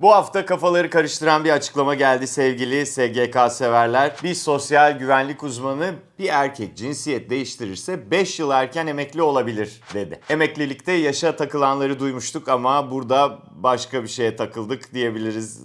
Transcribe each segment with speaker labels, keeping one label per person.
Speaker 1: Bu hafta kafaları karıştıran bir açıklama geldi sevgili SGK severler. Bir sosyal güvenlik uzmanı bir erkek cinsiyet değiştirirse 5 yıl erken emekli olabilir dedi. Emeklilikte yaşa takılanları duymuştuk ama burada başka bir şeye takıldık diyebiliriz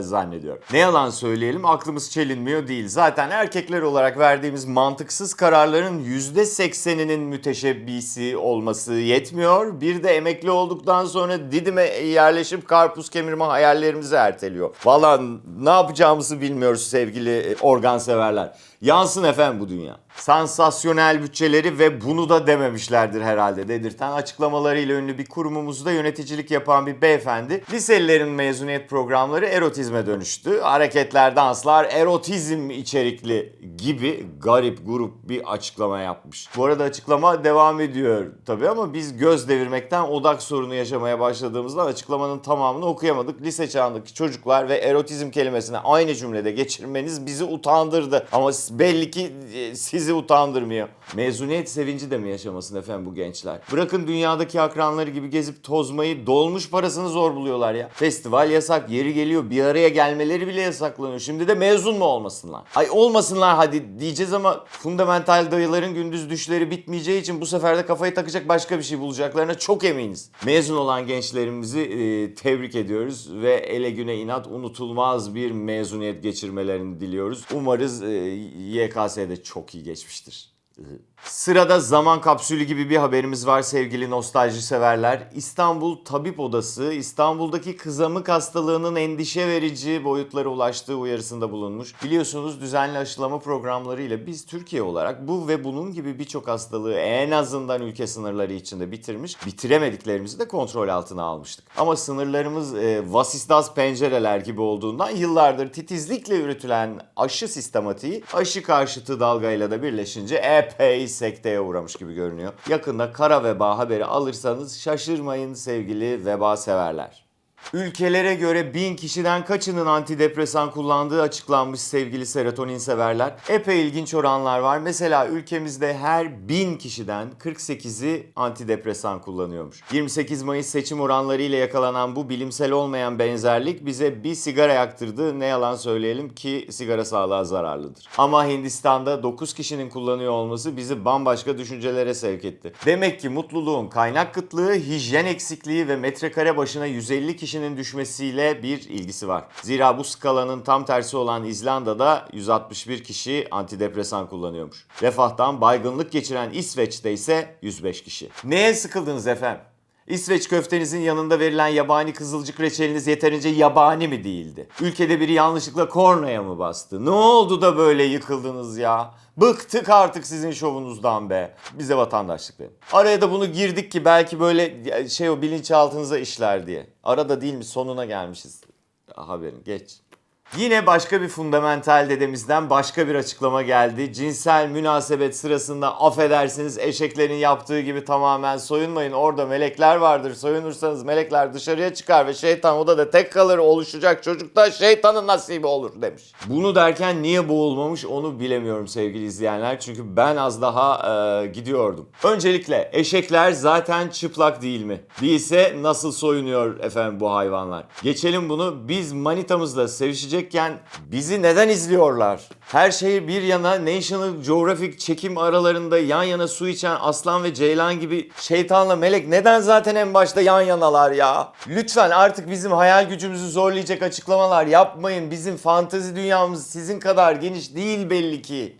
Speaker 1: zannediyorum. Ne yalan söyleyelim aklımız çelinmiyor değil. Zaten erkekler olarak verdiğimiz mantıksız kararların %80'inin müteşebbisi olması yetmiyor. Bir de emekli olduktan sonra Didim'e yerleşip karpuz kemirme hayallerimizi erteliyor. Valla ne yapacağımızı bilmiyoruz sevgili organ severler. Yansın efendim bu dünya. Sansasyonel bütçeleri ve bunu da dememişlerdir herhalde dedirten açıklamalarıyla ünlü bir kurumumuzda yöneticilik yapan bir beyefendi liselilerin mezuniyet programları erotizme dönüştü. Hareketler, danslar, erotizm içerikli gibi garip grup bir açıklama yapmış. Bu arada açıklama devam ediyor tabii ama biz göz devirmekten odak sorunu yaşamaya başladığımızda açıklamanın tamamını okuyamadık. Lise çağındaki çocuklar ve erotizm kelimesini aynı cümlede geçirmeniz bizi utandırdı. Ama belli ki e, sizi utandırmıyor. Mezuniyet sevinci de mi yaşamasın efendim bu gençler? Bırakın dünyadaki akranları gibi gezip tozmayı dolmuş parasını zor buluyorlar ya. Festival yasak, yeri geliyor bir araya gelmeleri bile yasaklanıyor. Şimdi de mezun mu olmasınlar? Ay olmasınlar hadi diyeceğiz ama fundamental dayıların gündüz düşleri bitmeyeceği için bu sefer de kafayı takacak başka bir şey bulacaklarına çok eminiz. Mezun olan gençlerimizi e, tebrik ediyoruz ve ele güne inat unutulmaz bir mezuniyet geçirmelerini diliyoruz. Umarız e, YKS'de çok iyi geçmiştir. Sırada zaman kapsülü gibi bir haberimiz var sevgili nostalji severler. İstanbul Tabip Odası İstanbul'daki kızamık hastalığının endişe verici boyutlara ulaştığı uyarısında bulunmuş. Biliyorsunuz düzenli aşılama programlarıyla biz Türkiye olarak bu ve bunun gibi birçok hastalığı en azından ülke sınırları içinde bitirmiş, bitiremediklerimizi de kontrol altına almıştık. Ama sınırlarımız e, vasistas pencereler gibi olduğundan yıllardır titizlikle üretilen aşı sistematiği aşı karşıtı dalgayla da birleşince epey sekteye uğramış gibi görünüyor. Yakında kara veba haberi alırsanız şaşırmayın sevgili veba severler. Ülkelere göre bin kişiden kaçının antidepresan kullandığı açıklanmış sevgili serotonin severler. Epey ilginç oranlar var. Mesela ülkemizde her bin kişiden 48'i antidepresan kullanıyormuş. 28 Mayıs seçim oranları ile yakalanan bu bilimsel olmayan benzerlik bize bir sigara yaktırdı. Ne yalan söyleyelim ki sigara sağlığa zararlıdır. Ama Hindistan'da 9 kişinin kullanıyor olması bizi bambaşka düşüncelere sevk etti. Demek ki mutluluğun kaynak kıtlığı, hijyen eksikliği ve metrekare başına 150 kişinin düşmesiyle bir ilgisi var. Zira bu skalanın tam tersi olan İzlanda'da 161 kişi antidepresan kullanıyormuş. Refahtan baygınlık geçiren İsveç'te ise 105 kişi. Neye sıkıldınız efendim? İsveç köftenizin yanında verilen yabani kızılcık reçeliniz yeterince yabani mi değildi? Ülkede biri yanlışlıkla kornaya mı bastı? Ne oldu da böyle yıkıldınız ya? Bıktık artık sizin şovunuzdan be. Bize vatandaşlık verin. Araya da bunu girdik ki belki böyle şey o bilinçaltınıza işler diye. Arada değil mi sonuna gelmişiz haberin geç. Yine başka bir fundamental dedemizden başka bir açıklama geldi. Cinsel münasebet sırasında affedersiniz eşeklerin yaptığı gibi tamamen soyunmayın. Orada melekler vardır. Soyunursanız melekler dışarıya çıkar ve şeytan odada tek kalır. Oluşacak çocuk da şeytanın nasibi olur demiş. Bunu derken niye boğulmamış onu bilemiyorum sevgili izleyenler. Çünkü ben az daha e, gidiyordum. Öncelikle eşekler zaten çıplak değil mi? Değilse nasıl soyunuyor efendim bu hayvanlar? Geçelim bunu. Biz manitamızla sevişecekken bizi neden izliyorlar? Her şey bir yana National Geographic çekim aralarında yan yana su içen aslan ve ceylan gibi şeytanla melek neden zaten en başta yan yanalar ya? Lütfen artık bizim hayal gücümüzü zorlayacak açıklamalar yapmayın. Bizim fantezi dünyamız sizin kadar geniş değil belli ki.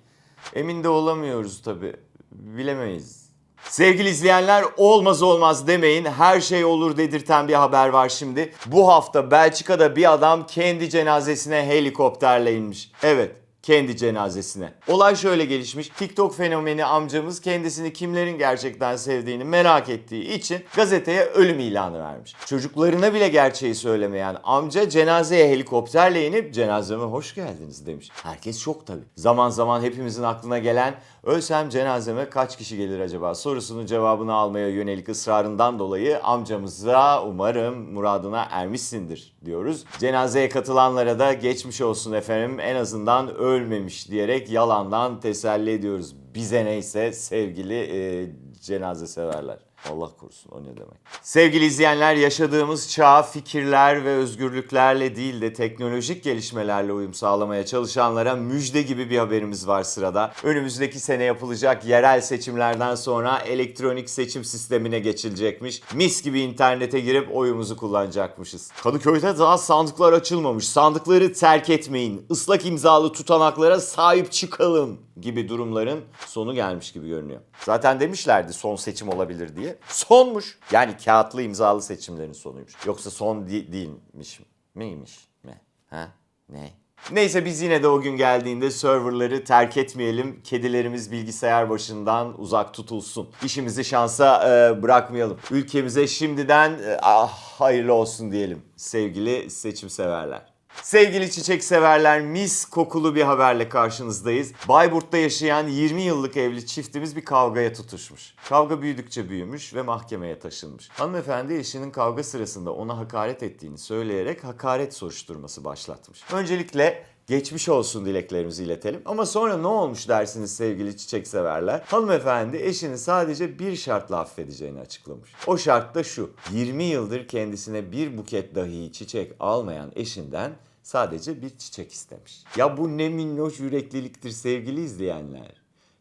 Speaker 1: Emin de olamıyoruz tabi. Bilemeyiz. Sevgili izleyenler olmaz olmaz demeyin. Her şey olur dedirten bir haber var şimdi. Bu hafta Belçika'da bir adam kendi cenazesine helikopterle inmiş. Evet kendi cenazesine. Olay şöyle gelişmiş. TikTok fenomeni amcamız kendisini kimlerin gerçekten sevdiğini merak ettiği için gazeteye ölüm ilanı vermiş. Çocuklarına bile gerçeği söylemeyen amca cenazeye helikopterle inip cenazeme hoş geldiniz demiş. Herkes şok tabi. Zaman zaman hepimizin aklına gelen ölsem cenazeme kaç kişi gelir acaba sorusunun cevabını almaya yönelik ısrarından dolayı amcamıza umarım muradına ermişsindir diyoruz. Cenazeye katılanlara da geçmiş olsun efendim en azından ölmemiş diyerek yalandan teselli ediyoruz. Bize neyse sevgili e, cenaze severler. Allah korusun o ne demek. Sevgili izleyenler yaşadığımız çağ fikirler ve özgürlüklerle değil de teknolojik gelişmelerle uyum sağlamaya çalışanlara müjde gibi bir haberimiz var sırada. Önümüzdeki sene yapılacak yerel seçimlerden sonra elektronik seçim sistemine geçilecekmiş. Mis gibi internete girip oyumuzu kullanacakmışız. Kadıköy'de daha sandıklar açılmamış. Sandıkları terk etmeyin. Islak imzalı tutanaklara sahip çıkalım gibi durumların sonu gelmiş gibi görünüyor. Zaten demişlerdi son seçim olabilir diye. Sonmuş. Yani kağıtlı imzalı seçimlerin sonuymuş. Yoksa son di- değilmiş miymiş mi? Ha? Ne? Neyse biz yine de o gün geldiğinde serverları terk etmeyelim. Kedilerimiz bilgisayar başından uzak tutulsun. İşimizi şansa e, bırakmayalım. Ülkemize şimdiden e, ah, hayırlı olsun diyelim sevgili seçim severler. Sevgili çiçek severler mis kokulu bir haberle karşınızdayız. Bayburt'ta yaşayan 20 yıllık evli çiftimiz bir kavgaya tutuşmuş. Kavga büyüdükçe büyümüş ve mahkemeye taşınmış. Hanımefendi eşinin kavga sırasında ona hakaret ettiğini söyleyerek hakaret soruşturması başlatmış. Öncelikle geçmiş olsun dileklerimizi iletelim. Ama sonra ne olmuş dersiniz sevgili çiçek severler? Hanımefendi eşini sadece bir şartla affedeceğini açıklamış. O şart da şu. 20 yıldır kendisine bir buket dahi çiçek almayan eşinden sadece bir çiçek istemiş. Ya bu ne minnoş yürekliliktir sevgili izleyenler.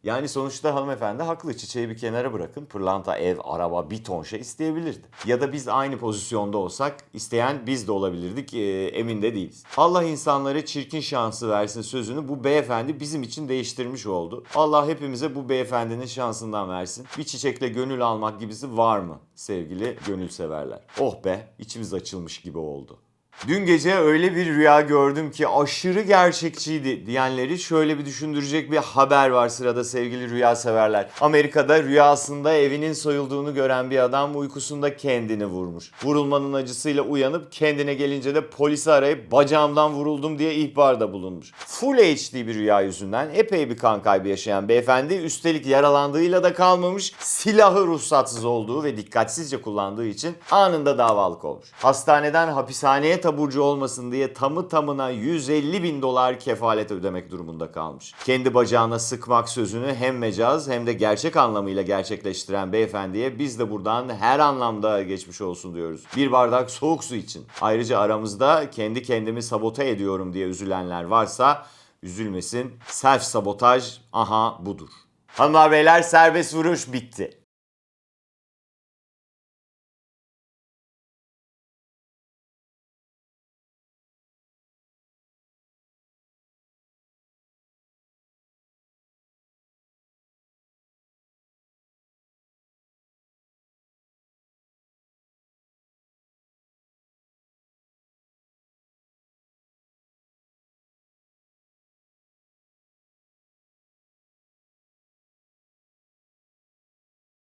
Speaker 1: Yani sonuçta hanımefendi haklı. Çiçeği bir kenara bırakın. Pırlanta, ev, araba, bir ton şey isteyebilirdi. Ya da biz aynı pozisyonda olsak isteyen biz de olabilirdik. Ee, emin de değiliz. Allah insanlara çirkin şansı versin sözünü bu beyefendi bizim için değiştirmiş oldu. Allah hepimize bu beyefendinin şansından versin. Bir çiçekle gönül almak gibisi var mı sevgili gönül severler? Oh be içimiz açılmış gibi oldu. Dün gece öyle bir rüya gördüm ki aşırı gerçekçiydi diyenleri şöyle bir düşündürecek bir haber var sırada sevgili rüya severler. Amerika'da rüyasında evinin soyulduğunu gören bir adam uykusunda kendini vurmuş. Vurulmanın acısıyla uyanıp kendine gelince de polisi arayıp bacağımdan vuruldum diye ihbarda bulunmuş. Full HD bir rüya yüzünden epey bir kan kaybı yaşayan beyefendi üstelik yaralandığıyla da kalmamış silahı ruhsatsız olduğu ve dikkatsizce kullandığı için anında davalık olmuş. Hastaneden hapishaneye taburcu olmasın diye tamı tamına 150 bin dolar kefalet ödemek durumunda kalmış. Kendi bacağına sıkmak sözünü hem mecaz hem de gerçek anlamıyla gerçekleştiren beyefendiye biz de buradan her anlamda geçmiş olsun diyoruz. Bir bardak soğuk su için. Ayrıca aramızda kendi kendimi sabote ediyorum diye üzülenler varsa üzülmesin. Self sabotaj aha budur. Hanımlar beyler serbest vuruş bitti.